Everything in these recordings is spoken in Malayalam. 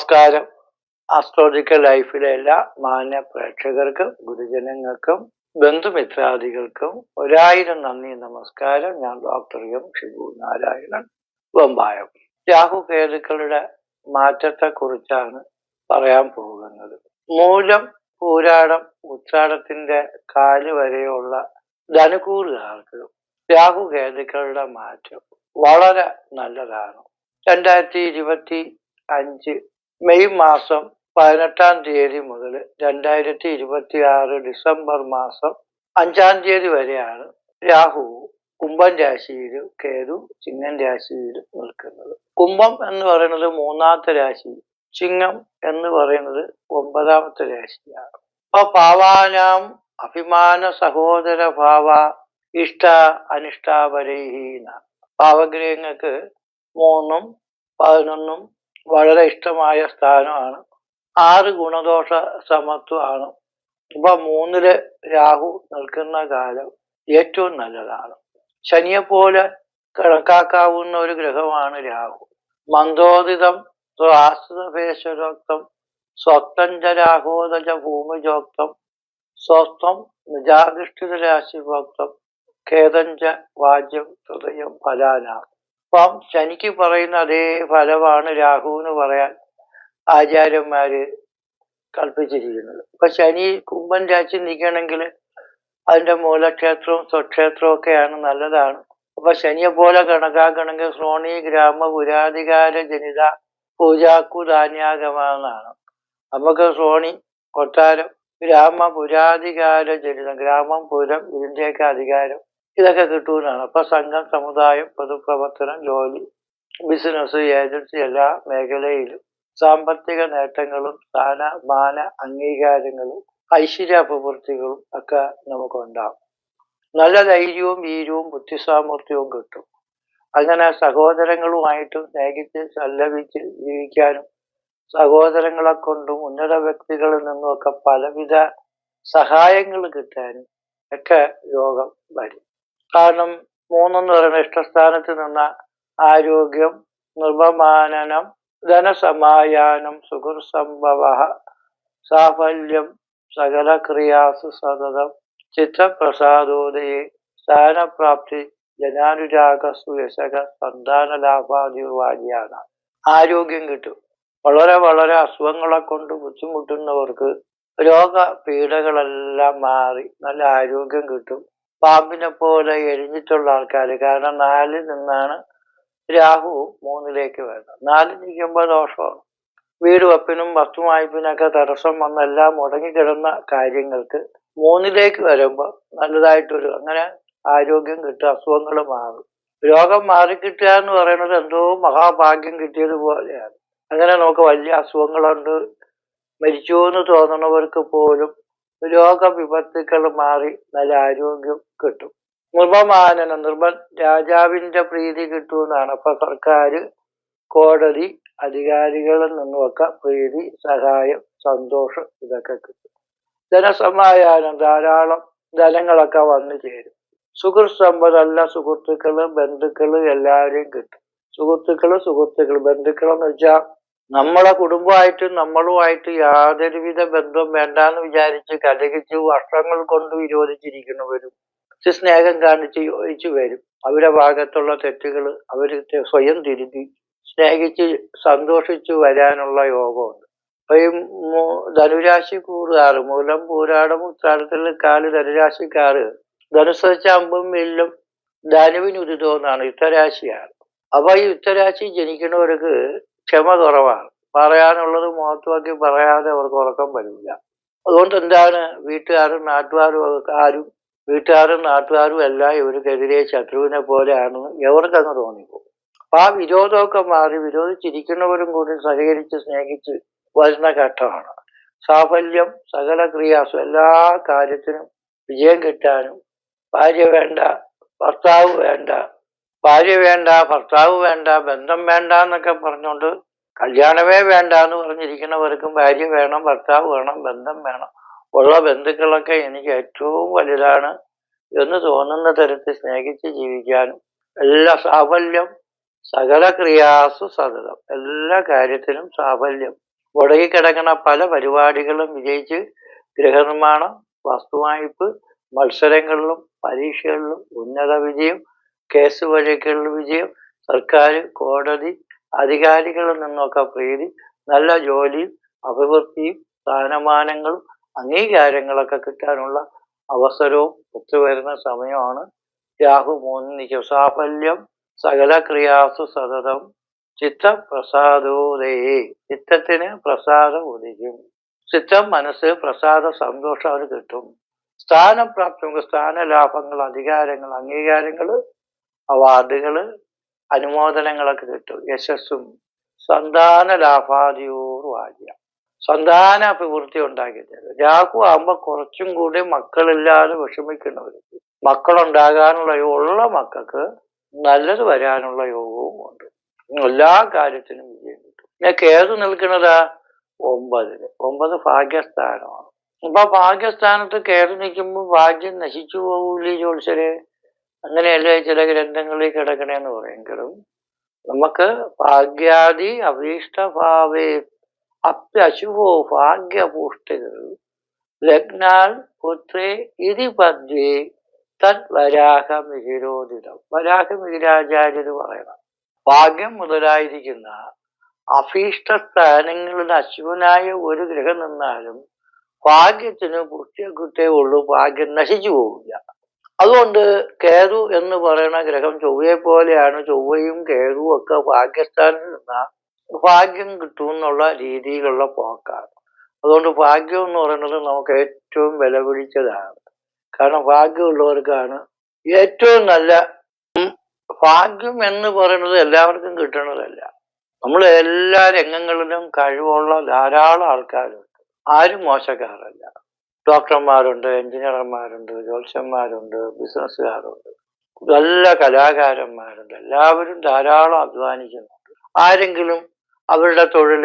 നമസ്കാരം. ആസ്ട്രോളജിക്കൽ ലൈഫിലെ എല്ലാ മാന്യ പ്രേക്ഷകർക്കും ഗുരുജനങ്ങൾക്കും ബന്ധുമിത്രാദികൾക്കും ഒരായിരം നന്ദി നമസ്കാരം. ഞാൻ ഡോക്ടർ എം ഷിബു നാരായണൻ വമ്പായം രാഹു കേതുക്കളുടെ മാറ്റത്തെ കുറിച്ചാണ് പറയാൻ പോകുന്നത്. മൂലം പൂരാടം ഉത്രാടത്തിന്റെ കാൽ വരെയുള്ള ധനുകൂറുകാർക്ക് രാഹു കേതുക്കളുടെ മാറ്റം വളരെ നല്ലതാണ്. രണ്ടായിരത്തി ഇരുപത്തി അഞ്ച് മെയ് മാസം പതിനെട്ടാം തീയതി മുതൽ രണ്ടായിരത്തി ഇരുപത്തി ആറ് ഡിസംബർ മാസം അഞ്ചാം തീയതി വരെയാണ് രാഹു കുംഭം രാശിയിൽ കേതു ചിങ്ങം രാശിയിൽ നിൽക്കുന്നത്. കുംഭം എന്ന് പറയുന്നത് മൂന്നാമത്തെ രാശി ചിങ്ങം എന്ന് പറയുന്നത് ഒമ്പതാമത്തെ രാശിയാണ്. അപ്പൊ പാവാനാം അഭിമാന സഹോദര ഭാവ ഇഷ്ട അനിഷ്ടാപരഹീന പാവഗ്രഹങ്ങൾക്ക് മൂന്നും പതിനൊന്നും വളരെ ഇഷ്ടമായ സ്ഥാനമാണ്. ആറ് ഗുണദോഷ സമത്വമാണ്. ഇപ്പൊ മൂന്നിൽ രാഹു നിൽക്കുന്ന കാലം ഏറ്റവും നല്ലതാണ്. ശനിയെ പോലെ കണക്കാക്കാവുന്ന ഒരു ഗ്രഹമാണ് രാഹു. മന്ദോദിതം ആശ്രിതഭേശ്വരോക്തം സ്വത്തഞ്ചരാഹോദജ ഭൂമിജോക്തം സ്വസ്ഥം നിജാധിഷ്ഠിത രാശിഭോക്തം ഖേദഞ്ച വാജ്യം ഹൃദയം ഫലാനാം അപ്പം ശനിക്ക് പറയുന്ന അതേ ഫലമാണ് രാഹു എന്ന് പറയാൻ ആചാര്യന്മാര് കൽപ്പിച്ചിരിക്കുന്നത്. ഇപ്പൊ ശനി കുംഭൻ രാശി നിൽക്കണമെങ്കിൽ അതിന്റെ മൂലക്ഷേത്രവും സ്വക്ഷേത്രവും ഒക്കെയാണ് നല്ലതാണ്. അപ്പൊ ശനിയെ പോലെ കണക്കാക്കണമെങ്കിൽ ശ്രോണി ഗ്രാമ പുരാധികാര ജനിത പൂജാക്കു ധാന്യാഗമെന്നാണ് നമുക്ക് ശ്രോണി കൊട്ടാരം ഗ്രാമ പുരാധികാര ജനിതം ഗ്രാമം പുരം ഇതിന്റെയൊക്കെ അധികാരം ഇതൊക്കെ കിട്ടുന്നതാണ് അപ്പൊ സംഘം സമുദായം പൊതുപ്രവർത്തനം ജോലി ബിസിനസ് ഏജൻസി എല്ലാ മേഖലയിലും സാമ്പത്തിക നേട്ടങ്ങളും സ്ഥാന മാന അംഗീകാരങ്ങളും ഐശ്വര്യാഭിവൃദ്ധികളും ഒക്കെ നമുക്കുണ്ടാവും. നല്ല ധൈര്യവും വീര്യവും ബുദ്ധിസാമർഥ്യവും കിട്ടും. അങ്ങനെ സഹോദരങ്ങളുമായിട്ടും സ്നേഹിച്ച് സല്ലപിച്ച് ജീവിക്കാനും സഹോദരങ്ങളെ കൊണ്ടും ഉന്നത വ്യക്തികളിൽ നിന്നുമൊക്കെ പലവിധ സഹായങ്ങൾ കിട്ടാനും ഒക്കെ യോഗം വരും. കാരണം മൂന്നെന്ന് പറയുന്ന ഇഷ്ടസ്ഥാനത്ത് നിന്ന ആരോഗ്യം നിർവമാനനം ധനസമായാനം സുഹൃസംഭവ സാഫല്യം സകല ക്രിയാസു സതതം ചിത്തപ്രസാദോദയെ സ്ഥാനപ്രാപ്തി ജനാനുരാഗ യശക സന്താന ലാഭാദിവാദിയാണ് ആരോഗ്യം കിട്ടും. വളരെ വളരെ അസുഖങ്ങളെ കൊണ്ട് ബുദ്ധിമുട്ടുന്നവർക്ക് രോഗ പീഡകളെല്ലാം മാറി നല്ല ആരോഗ്യം കിട്ടും. പാമ്പിനെ പോലെ എരിഞ്ഞിട്ടുള്ള ആൾക്കാർ കാരണം നാലിൽ നിന്നാണ് രാഹു മൂന്നിലേക്ക് വരുന്നത്. നാലിൽ നിൽക്കുമ്പോൾ ദോഷമാണ്. വീട് വെപ്പിനും വസ്തുവായ്പിനൊക്കെ തടസ്സം വന്നെല്ലാം മുടങ്ങിക്കിടന്ന കാര്യങ്ങൾക്ക് മൂന്നിലേക്ക് വരുമ്പോൾ നല്ലതായിട്ടൊരു അങ്ങനെ ആരോഗ്യം കിട്ടുക അസുഖങ്ങൾ മാറും. രോഗം മാറിക്കിട്ടുക എന്ന് പറയുന്നത് എന്തോ മഹാഭാഗ്യം കിട്ടിയതുപോലെയാണ് അങ്ങനെ നമുക്ക് വലിയ അസുഖങ്ങളുണ്ട്. മരിച്ചു എന്ന് തോന്നുന്നവർക്ക് പോലും രോഗവിപത്തുക്കൾ മാറി നല്ല ആരോഗ്യം കിട്ടും. നിർഭമാനനം നിർമ്മ രാജാവിന്റെ പ്രീതി കിട്ടുമെന്നാണ് അപ്പൊ സർക്കാർ കോടതി അധികാരികളിൽ നിന്നുമൊക്കെ പ്രീതി സഹായം സന്തോഷം ഇതൊക്കെ കിട്ടും. ധനസമായാനം ധാരാളം ധനങ്ങളൊക്കെ വന്നു ചേരും. സുഹൃത്ത് സമ്പതല്ല സുഹൃത്തുക്കൾ ബന്ധുക്കൾ എല്ലാവരെയും കിട്ടും. സുഹൃത്തുക്കൾ സുഹൃത്തുക്കൾ ബന്ധുക്കളെന്ന് വെച്ചാൽ നമ്മളെ കുടുംബമായിട്ടും നമ്മളുമായിട്ട് യാതൊരുവിധ ബന്ധവും വേണ്ടാന്ന് വിചാരിച്ച് കലഹിച്ച് വർഷങ്ങൾ കൊണ്ട് വിരോധിച്ചിരിക്കുന്നവരും സ്നേഹം കാണിച്ച് യോജിച്ചു വരും. അവരുടെ ഭാഗത്തുള്ള തെറ്റുകൾ അവർ സ്വയം തിരുത്തി സ്നേഹിച്ച് സന്തോഷിച്ചു വരാനുള്ള യോഗമുണ്ട്. അപ്പൊ ഈ ധനുരാശി കൂറുകാറ് മൂലം പൂരാടം ഉത്താരത്തിൽ കാൽ ധനുരാശിക്കാറ് ധനുസരിച്ച അമ്പും വില്ലും ധനുവിന് ഉരുതോന്നാണ് യുദ്ധരാശിയാണ്. അപ്പൊ ഈ യുദ്ധരാശി ജനിക്കുന്നവർക്ക് ക്ഷമ കുറവാണ്. പറയാനുള്ളത് മഹത്വാക്കി പറയാതെ അവർക്ക് ഉറക്കം വരില്ല. അതുകൊണ്ട് എന്താണ് വീട്ടുകാരും നാട്ടുകാരും ആരും വീട്ടുകാരും നാട്ടുകാരും എല്ലാം ഇവർക്കെതിരെ ശത്രുവിനെ പോലെയാണെന്ന് എവർക്കങ്ങ് തോന്നിപ്പോകും. അപ്പൊ ആ വിരോധമൊക്കെ മാറി വിരോധിച്ചിരിക്കുന്നവരും കൂടി സഹകരിച്ച് സ്നേഹിച്ച് വരുന്ന ഘട്ടമാണ്. സാഫല്യം സകല ക്രിയാസും എല്ലാ കാര്യത്തിനും വിജയം കിട്ടാനും ഭാര്യ വേണ്ട ഭർത്താവ് വേണ്ട ഭാര്യ വേണ്ട ഭർത്താവ് വേണ്ട ബന്ധം വേണ്ട എന്നൊക്കെ പറഞ്ഞുകൊണ്ട് കല്യാണമേ വേണ്ട എന്ന് പറഞ്ഞിരിക്കുന്നവർക്കും ഭാര്യ വേണം ഭർത്താവ് വേണം ബന്ധം വേണം. ഉള്ള ബന്ധുക്കളൊക്കെ എനിക്ക് ഏറ്റവും വലുതാണ് എന്ന് തോന്നുന്ന തരത്തിൽ സ്നേഹിച്ച് ജീവിക്കാനും എല്ലാ സാഫല്യം സകല ക്രിയാസു സതതം എല്ലാ കാര്യത്തിലും സാഫല്യം. കിടക്കുന്ന പല പരിപാടികളും വിജയിച്ച് ഗൃഹനിർമ്മാണം വസ്തുവായ്പ് മത്സരങ്ങളിലും പരീക്ഷകളിലും ഉന്നത വിജയം കേസ് വഴക്കുകളിൽ വിജയം സർക്കാർ കോടതി അധികാരികളിൽ നിന്നൊക്കെ പ്രീതി നല്ല ജോലിയും അഭിവൃദ്ധിയും സ്ഥാനമാനങ്ങളും അംഗീകാരങ്ങളൊക്കെ കിട്ടാനുള്ള അവസരവും ഒത്തുവരുന്ന സമയമാണ്. രാഹു മൂന്ന് സാഫല്യം സകല ക്രിയാസു സതതം ചിത്തപ്രസാദോദയേ ചിത്തത്തിന് പ്രസാദം ഉദിക്കും. ചിത്തം മനസ്സ് പ്രസാദ സന്തോഷം അവർ കിട്ടും. സ്ഥാനപ്രാപ്തി സ്ഥാനലാഭങ്ങൾ അധികാരങ്ങൾ അംഗീകാരങ്ങൾ അവാർഡുകൾ അനുമോദനങ്ങളൊക്കെ കിട്ടും. യശസ്സും. സന്താന ലാഭാദിയോർ വാഴ്യ സന്താന അഭിവൃദ്ധി ഉണ്ടാക്കി തരും രാഹു ആകുമ്പോൾ കുറച്ചും കൂടി മക്കളില്ലാതെ വിഷമിക്കുന്നവർക്ക് മക്കളുണ്ടാകാനുള്ള ഉള്ള മക്കൾക്ക് നല്ലത് വരാനുള്ള യോഗവും ഉണ്ട്. എല്ലാ കാര്യത്തിനും വിജയം കിട്ടും. പിന്നെ കേതു നിൽക്കുന്നതാ ഒമ്പതിൽ ഒമ്പത് ഭാഗ്യസ്ഥാനമാണ്. അപ്പൊ ഭാഗ്യസ്ഥാനത്ത് കയറി നിൽക്കുമ്പോൾ ഭാഗ്യം നശിച്ചു പോകൂലേ ജോത്സരെ അങ്ങനെയല്ലേ ചില ഗ്രന്ഥങ്ങളിൽ കിടക്കണേന്ന് പറയെങ്കിലും നമുക്ക് ഭാഗ്യാദി അഭീഷ്ടഭാവേ അപ്യശുഭോ ഭാഗ്യപുഷ്ടികൾ ലഗ്നാൽ പുത്രേ ഇതി പദ്യേ തത് വരാഹമിഹിരോദിതം. വരാഹമിഹിരാചാര്യർ പറയണം ഭാഗ്യം മുതലായിരിക്കുന്ന അഭീഷ്ട സ്ഥാനങ്ങളിൽ അശുഭനായ ഒരു ഗ്രഹം നിന്നാലും ഭാഗ്യത്തിന് പുഷ്ടിയൊക്കെ ഉള്ളൂ ഭാഗ്യം നശിച്ചു പോവില്ല. അതുകൊണ്ട് കേതു എന്ന് പറയുന്ന ഗ്രഹം ചൊവ്വയെ പോലെയാണ്. ചൊവ്വയും കേതുവും ഒക്കെ ഭാഗ്യസ്ഥാനിൽ നിന്ന ഭാഗ്യം കിട്ടും എന്നുള്ള രീതിയിലുള്ള പോക്കാണ്. അതുകൊണ്ട് ഭാഗ്യം എന്ന് പറയുന്നത് നമുക്ക് ഏറ്റവും വില പിടിച്ചതാണ്. കാരണം ഭാഗ്യമുള്ളവർക്കാണ് ഏറ്റവും നല്ല ഭാഗ്യം എന്ന് പറയുന്നത് എല്ലാവർക്കും കിട്ടണതല്ല. നമ്മൾ എല്ലാ രംഗങ്ങളിലും കഴിവുള്ള ധാരാളം ആൾക്കാരുണ്ട്. ആരും മോശക്കാരല്ല. ഡോക്ടർമാരുണ്ട് എഞ്ചിനീയർമാരുണ്ട് ജ്യോത്സ്യന്മാരുണ്ട് ബിസിനസ്സുകാരുണ്ട് നല്ല കലാകാരന്മാരുണ്ട്. എല്ലാവരും ധാരാളം അധ്വാനിക്കുന്നുണ്ട്. ആരെങ്കിലും അവരുടെ തൊഴിൽ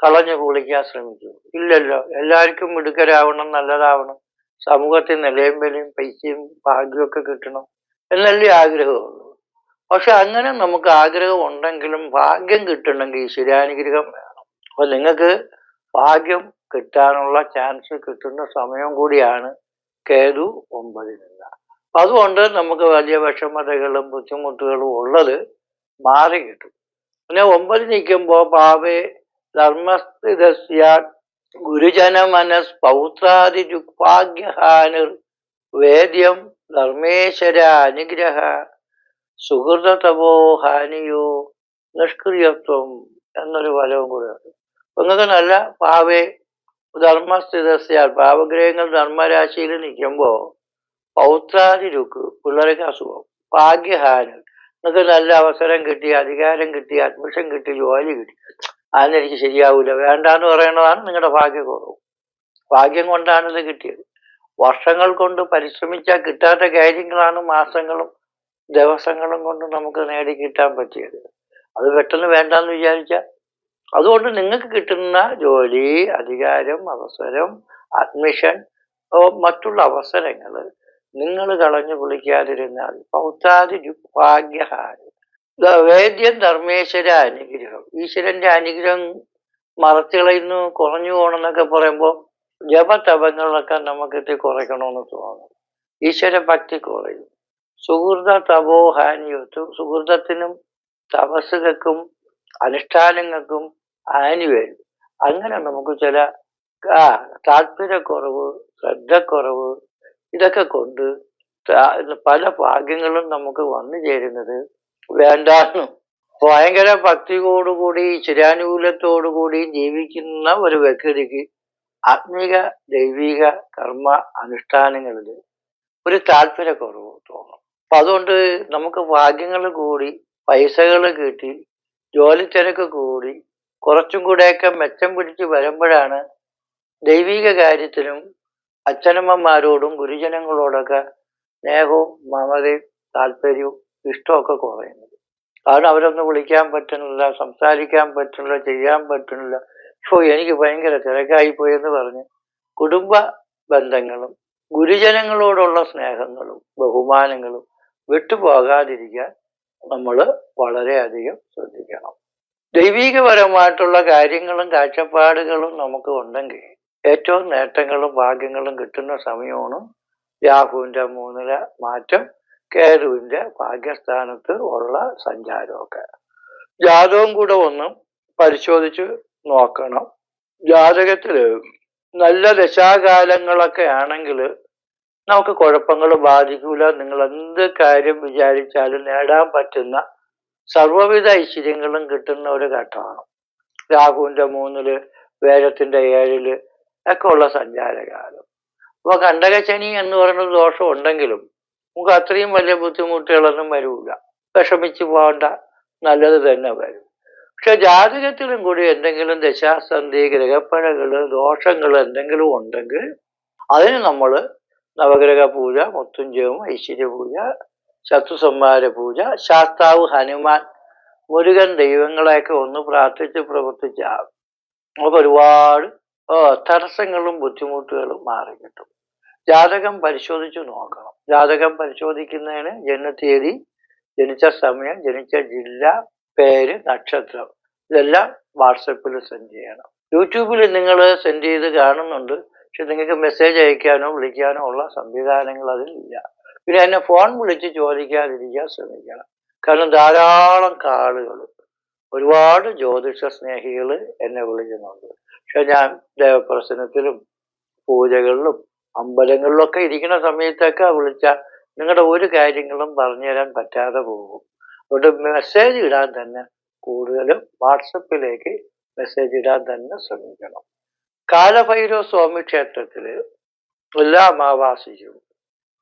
കളഞ്ഞു കുളിക്കാൻ ശ്രമിച്ചു ഇല്ലല്ലോ എല്ലാവർക്കും മിടുക്കരാവണം നല്ലതാവണം. സമൂഹത്തിൽ നിലയും വിലയും പൈസയും ഭാഗ്യമൊക്കെ കിട്ടണം എന്നല്ലേ ആഗ്രഹമുള്ളൂ. പക്ഷെ അങ്ങനെ നമുക്ക് ആഗ്രഹം ഉണ്ടെങ്കിലും ഭാഗ്യം കിട്ടണമെങ്കിൽ ഈശ്വരാനുഗ്രഹം വേണം. അപ്പൊ നിങ്ങൾക്ക് ഭാഗ്യം കിട്ടാനുള്ള ചാൻസ് കിട്ടുന്ന സമയം കൂടിയാണ് കേതു ഒമ്പതിനുള്ള. അതുകൊണ്ട് നമുക്ക് വലിയ വിഷമതകളും ബുദ്ധിമുട്ടുകളും ഉള്ളത് മാറി കിട്ടും. പിന്നെ ഒമ്പത് നിൽക്കുമ്പോൾ പാവേ ധർമ്മസ്ഥിതസ്യ ഗുരുജന മനസ് പൗത്രാദി രുക്ഭാഗ്യഹാനിർ വേദ്യം ധർമ്മേശ്വര അനുഗ്രഹ സുഹൃതതപോ ഹാനിയോ നിഷ്ക്രിയത്വം എന്നൊരു ഫലവും കൂടെ നിങ്ങൾക്ക് നല്ല പാവേ ധർമ്മസ്ഥിതസ്യ പാവഗ്രഹങ്ങൾ ധർമ്മരാശിയിൽ നിൽക്കുമ്പോൾ പൗത്രാദി രുക്ക് പിള്ളേർക്ക് അസുഖം ഭാഗ്യഹാനം നിങ്ങൾക്ക് നല്ല അവസരം കിട്ടി അധികാരം കിട്ടി അഡ്മിഷൻ കിട്ടി ജോലി കിട്ടി. അതെനിക്ക് ശരിയാവില്ല വേണ്ടാന്ന് പറയുന്നതാണ് നിങ്ങളുടെ ഭാഗ്യക്കുറവ്. ഭാഗ്യം കൊണ്ടാണ് ഇത് കിട്ടിയത്. വർഷങ്ങൾ കൊണ്ട് പരിശ്രമിച്ചാൽ കിട്ടാത്ത കാര്യങ്ങളാണ് മാസങ്ങളും ദിവസങ്ങളും കൊണ്ട് നമുക്ക് നേടി കിട്ടാൻ പറ്റിയത്. അത് പെട്ടെന്ന് വേണ്ടാന്ന് വിചാരിച്ചാൽ അതുകൊണ്ട് നിങ്ങൾക്ക് കിട്ടുന്ന ജോലി അധികാരം അവസരം അഡ്മിഷൻ മറ്റുള്ള അവസരങ്ങൾ നിങ്ങൾ കളഞ്ഞു വിളിക്കാതിരുന്നാൽ പൗത്താതി ഭാഗ്യഹാനി വേദ്യം ധർമ്മേശ്വര അനുഗ്രഹം. ഈശ്വരന്റെ അനുഗ്രഹം മറത്തിളയുന്നു കുറഞ്ഞു പോകണമെന്നൊക്കെ പറയുമ്പോൾ ജപതപങ്ങളൊക്കെ നമുക്ക് ഇത് കുറയ്ക്കണമെന്ന് തോന്നും ഈശ്വര ഭക്തി കുറയും. സുഹൃത തപോഹാനിയൊത്തും സുഹൃതത്തിനും തപസ്സുകൾക്കും അനുഷ്ഠാനങ്ങൾക്കും ആനുവൽ അങ്ങനെ നമുക്ക് ചില ആ താല്പര്യക്കുറവ് ശ്രദ്ധക്കുറവ് ഇതൊക്കെ കൊണ്ട് പല ഭാഗ്യങ്ങളും നമുക്ക് വന്നു ചേരുന്നത് വേണ്ടാന്നും. ഭയങ്കര ഭക്തിയോടുകൂടി ചിരാനുകൂലത്തോടുകൂടി ജീവിക്കുന്ന ഒരു വ്യക്തിക്ക് ആത്മീക ദൈവിക കർമ്മ അനുഷ്ഠാനങ്ങളിൽ ഒരു താല്പര്യക്കുറവ് തോന്നും. അപ്പൊ അതുകൊണ്ട് നമുക്ക് ഭാഗ്യങ്ങൾ കൂടി പൈസകൾ കിട്ടി ജോലി തിരക്ക് കൂടി കുറച്ചും കൂടെയൊക്കെ മെച്ചം പിടിച്ച് വരുമ്പോഴാണ് ദൈവിക കാര്യത്തിലും അച്ഛനമ്മമാരോടും ഗുരുജനങ്ങളോടൊക്കെ സ്നേഹവും മമതയും താല്പര്യവും ഇഷ്ടമൊക്കെ കുറയുന്നത്. കാരണം അവരൊന്ന് വിളിക്കാൻ പറ്റുന്നില്ല സംസാരിക്കാൻ പറ്റുന്നില്ല ചെയ്യാൻ പറ്റുന്നില്ല. ഇപ്പോൾ എനിക്ക് ഭയങ്കര തിരക്കായി പോയെന്ന് പറഞ്ഞ് കുടുംബ ബന്ധങ്ങളും ഗുരുജനങ്ങളോടുള്ള സ്നേഹങ്ങളും ബഹുമാനങ്ങളും വിട്ടുപോകാതിരിക്കാൻ നമ്മൾ വളരെയധികം ശ്രദ്ധിക്കണം. ദൈവീകപരമായിട്ടുള്ള കാര്യങ്ങളും കാഴ്ചപ്പാടുകളും നമുക്ക് ഉണ്ടെങ്കിൽ ഏറ്റവും നേട്ടങ്ങളും ഭാഗ്യങ്ങളും കിട്ടുന്ന സമയമാണ് രാഹുവിന്റെ മൂന്നില മാറ്റം കേരുവിന്റെ ഭാഗ്യസ്ഥാനത്ത് ഉള്ള സഞ്ചാരമൊക്കെ. ജാതകം കൂടെ ഒന്ന് പരിശോധിച്ച് നോക്കണം. ജാതകത്തിൽ നല്ല ദശാകാലങ്ങളൊക്കെ ആണെങ്കിൽ നമുക്ക് കുഴപ്പങ്ങൾ ബാധിക്കൂല. നിങ്ങൾ എന്ത് കാര്യം വിചാരിച്ചാലും നേടാൻ പറ്റുന്ന സർവവിധ ഐശ്വര്യങ്ങളും കിട്ടുന്ന ഒരു ഘട്ടമാണ്. രാഹുവിന്റെ മൂന്നിൽ വേദത്തിന്റെ ഏഴിൽ ഒക്കെ ഉള്ള സഞ്ചാരകാലം. അപ്പൊ കണ്ടകശനി എന്ന് പറയുന്ന ദോഷം ഉണ്ടെങ്കിലും നമുക്ക് അത്രയും വലിയ ബുദ്ധിമുട്ടുകളൊന്നും വരൂല. വിഷമിച്ചു പോകണ്ട നല്ലത് തന്നെ വരും. പക്ഷെ ജാതകത്തിലും കൂടി എന്തെങ്കിലും ദശാസന്ധി ഗ്രഹപ്പഴകൾ ദോഷങ്ങൾ എന്തെങ്കിലും ഉണ്ടെങ്കിൽ അതിന് നമ്മൾ നവഗ്രഹ പൂജ മുത്തുഞ്ചവും ഐശ്വര്യ പൂജ ശത്രുസംഹാര പൂജ ശാസ്താവ് ഹനുമാൻ മുരുകൻ ദൈവങ്ങളെയൊക്കെ ഒന്ന് പ്രാർത്ഥിച്ച് പ്രവർത്തിച്ച നമുക്ക് ഒരുപാട് തടസ്സങ്ങളും ബുദ്ധിമുട്ടുകളും മാറി കിട്ടും. ജാതകം പരിശോധിച്ചു നോക്കണം. ജാതകം പരിശോധിക്കുന്നതിന് ജനനത്തീയതി ജനിച്ച സമയം ജനിച്ച ജില്ല പേര് നക്ഷത്രം ഇതെല്ലാം വാട്സപ്പിൽ സെൻഡ് ചെയ്യണം. യൂട്യൂബിൽ നിങ്ങൾ സെൻഡ് ചെയ്ത് കാണുന്നുണ്ട്. പക്ഷെ നിങ്ങൾക്ക് മെസ്സേജ് അയക്കാനോ വിളിക്കാനോ ഉള്ള സംവിധാനങ്ങൾ അതിലില്ല. പിന്നെ എന്നെ ഫോൺ വിളിച്ച് ചോദിക്കാതിരിക്കാൻ ശ്രമിക്കണം. കാരണം ധാരാളം കാളുകൾ ഒരുപാട് ജ്യോതിഷ സ്നേഹികൾ എന്നെ വിളിക്കുന്നുണ്ട്. പക്ഷെ ഞാൻ ദേവപ്രസനത്തിലും പൂജകളിലും അമ്പലങ്ങളിലൊക്കെ ഇരിക്കുന്ന സമയത്തൊക്കെ വിളിച്ചാൽ നിങ്ങളുടെ ഒരു കാര്യങ്ങളും പറഞ്ഞു തരാൻ പറ്റാതെ പോകും. അതുകൊണ്ട് മെസ്സേജ് ഇടാൻ തന്നെ കൂടുതലും വാട്സപ്പിലേക്ക് മെസ്സേജ് ഇടാൻ തന്നെ ശ്രമിക്കണം. കാലഭൈരവ സ്വാമി ക്ഷേത്രത്തിൽ എല്ലാ അമാവാസിയും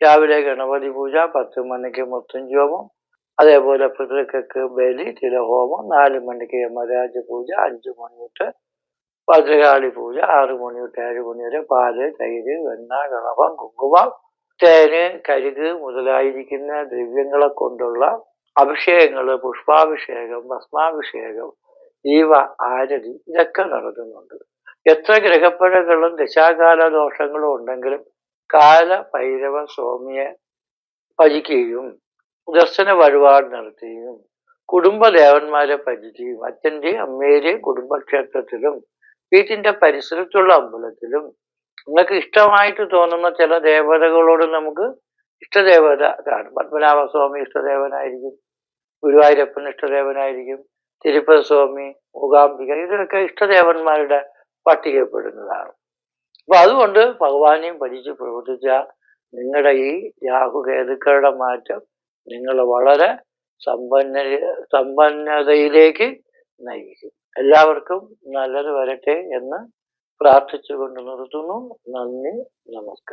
രാവിലെ ഗണപതി പൂജ പത്ത് മണിക്ക് മുത്തഞ്ചോമം അതേപോലെ പിതൃക്കൾക്ക് ബലി തിലഹോമം നാല് മണിക്ക് യമരാജ പൂജ അഞ്ചു മണി തൊട്ട് ഭദ്രകാളി പൂജ ആറു മണി തൊട്ട് ഏഴ് മണി വരെ പാൽ തൈര് വെണ്ണ ഗണപം കുങ്കുമം തേന് കരുക് മുതലായിരിക്കുന്ന ദ്രവ്യങ്ങളെ കൊണ്ടുള്ള അഭിഷേകങ്ങൾ പുഷ്പാഭിഷേകം ഭസ്മാഭിഷേകം ജീവ ആരതി ഇതൊക്കെ നടത്തുന്നുണ്ട്. എത്ര ഗ്രഹപ്പഴകളും ദശാകാല ദോഷങ്ങളും ഉണ്ടെങ്കിലും കാല ഭൈരവ സ്വാമിയെ ഭജിക്കുകയും ദർശന വഴിപാട് നടത്തുകയും കുടുംബദേവന്മാരെ ഭജിക്കുകയും അച്ഛന്റെയും അമ്മയുടെയും കുടുംബക്ഷേത്രത്തിലും വീട്ടിന്റെ പരിസരത്തുള്ള അമ്പലത്തിലും. നിങ്ങൾക്ക് ഇഷ്ടമായിട്ട് തോന്നുന്ന ചില ദേവതകളോട് നമുക്ക് ഇഷ്ടദേവത കാണും. പത്മനാഭസ്വാമി ഇഷ്ടദേവനായിരിക്കും ഗുരുവായൂരപ്പൻ ഇഷ്ടദേവനായിരിക്കും തിരുപ്പതി സ്വാമി മൂകാംബിക ഇതൊക്കെ ഇഷ്ടദേവന്മാരുടെ പട്ടികപ്പെടുന്നതാണ്. അപ്പൊ അതുകൊണ്ട് ഭഗവാനെയും പഠിച്ച് പ്രവർത്തിച്ച നിങ്ങളുടെ ഈ രാഹുകേതുക്കളുടെ മാറ്റം നിങ്ങൾ വളരെ സമ്പന്ന സമ്പന്നതയിലേക്ക് നയിക്കും. എല്ലാവർക്കും നല്ലത് വരട്ടെ എന്ന് പ്രാർത്ഥിച്ചുകൊണ്ട് നിർത്തുന്നു. നന്ദി നമസ്കാരം.